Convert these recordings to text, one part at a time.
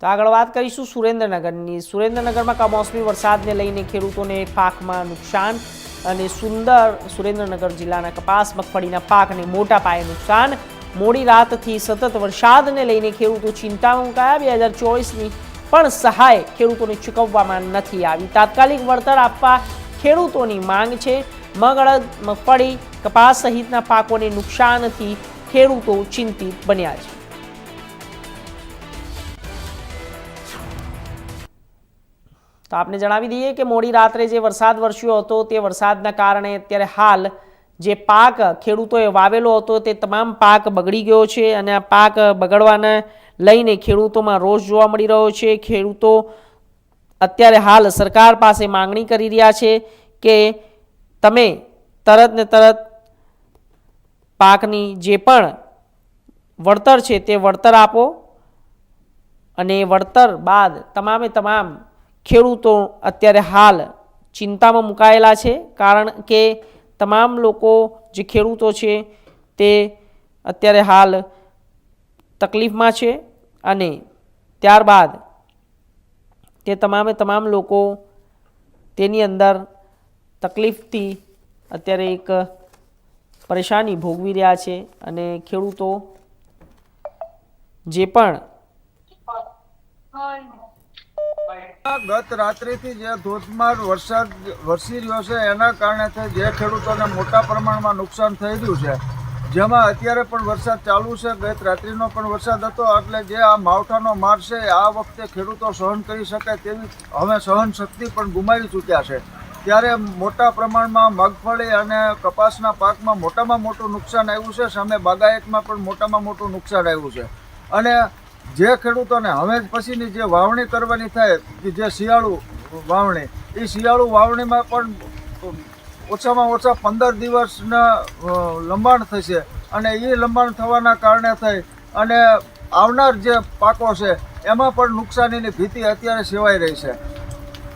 તો આગળ વાત કરીશું સુરેન્દ્રનગરની. સુરેન્દ્રનગરમાં કમોસમી વરસાદને લઈને ખેડૂતોને પાકમાં નુકસાન અને સુંદર સુરેન્દ્રનગર જિલ્લાના કપાસ, મગફળીના પાકને મોટા પાયે નુકસાન. મોડી રાતથી સતત વરસાદને લઈને ખેડૂતો ચિંતામાં મુકાયા. બે હજાર ચોવીસની પણ સહાય ખેડૂતોને ચૂકવવામાં નથી આવી. તાત્કાલિક વળતર આપવા ખેડૂતોની માંગ છે. મગળદ મગફળી, કપાસ સહિતના પાકોને નુકસાનથી ખેડૂતો ચિંતિત બન્યા છે. તો આપને જણાવી દઈએ કે મોડી રાત્રે જે વરસાદ વરસ્યો હતો, તે વરસાદના કારણે અત્યારે હાલ જે પાક ખેડૂતોએ વાવેલો હતો, તે તમામ પાક બગડી ગયો છે અને આ પાક બગડવાને લઈને ખેડૂતોમાં રોષ જોવા મળી રહ્યો છે. ખેડૂતો અત્યારે હાલ સરકાર પાસે માંગણી કરી રહ્યા છે કે તમે તરત ને તરત પાકની જે પણ વળતર છે તે વળતર આપો અને વળતર બાદ તમામે તમામ ખેડૂતો અત્યારે હાલ ચિંતામાં મુકાયેલા છે કારણ કે તમામ લોકો જે ખેડૂતો છે તે અત્યારે હાલ તકલીફમાં છે અને ત્યારબાદ તે તમામે તમામ લોકો તેની અંદર તકલીફથી અત્યારે એક પરેશાની ભોગવી રહ્યા છે અને ખેડૂતો જે પણ ગત રાત્રિથી જે ધોધમાર વરસાદ વરસી રહ્યો છે, એના કારણે જે ખેડૂતોને મોટા પ્રમાણમાં નુકસાન થઈ રહ્યું છે. જેમાં અત્યારે પણ વરસાદ ચાલુ છે, ગત રાત્રિનો પણ વરસાદ હતો, એટલે જે આ માવઠાનો માર છે આ વખતે ખેડૂતો સહન કરી શકે તેવી હવે સહન શક્તિ પણ ગુમાવી ચૂક્યા છે. ત્યારે મોટા પ્રમાણમાં મગફળી અને કપાસના પાકમાં મોટામાં મોટું નુકસાન આવ્યું છે, સામે બાગાયતમાં પણ મોટામાં મોટું નુકસાન આવ્યું છે. અને જે ખેડૂતોને હવે પછીની જે વાવણી કરવાની થાય, કે જે શિયાળુ વાવણી, એ શિયાળુ વાવણીમાં પણ ઓછામાં ઓછા પંદર દિવસના લંબાણ થશે અને એ લંબાણ થવાના કારણે થઈ અને આવનાર જે પાકો છે, એમાં પણ નુકસાનીની ભીતિ અત્યારે સેવાઈ રહી છે.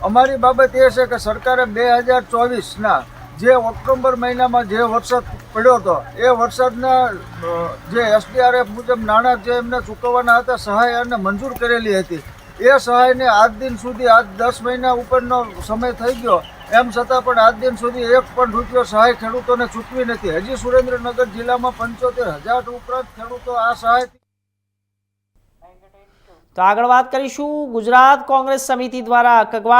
અમારી બાબત એ છે કે સરકારે બે હજાર ચોવીસના જે ઓક્ટોબર મહિનામાં જે વરસાદ પડ્યો હતો, એ વરસાદના જે એસડીઆરએફ મુજબ નાણાં જે એમને ચૂકવવાના હતા, સહાય અને મંજૂર કરેલી હતી. એ સહાયને આજ દિન સુધી, આજ દસ મહિના ઉપરનો સમય થઈ ગયો, એમ છતાં પણ આજ દિન સુધી એક પણ રૂપિયો સહાય ખેડૂતોને ચૂકવી નથી. હજી સુરેન્દ્રનગર જિલ્લામાં પંચોતેર હજાર ઉપરાંત ખેડૂતો આ સહાય તો આગળ વાત કરીશું ગુજરાત કોંગ્રેસ સમિતિ દ્વારા કગવા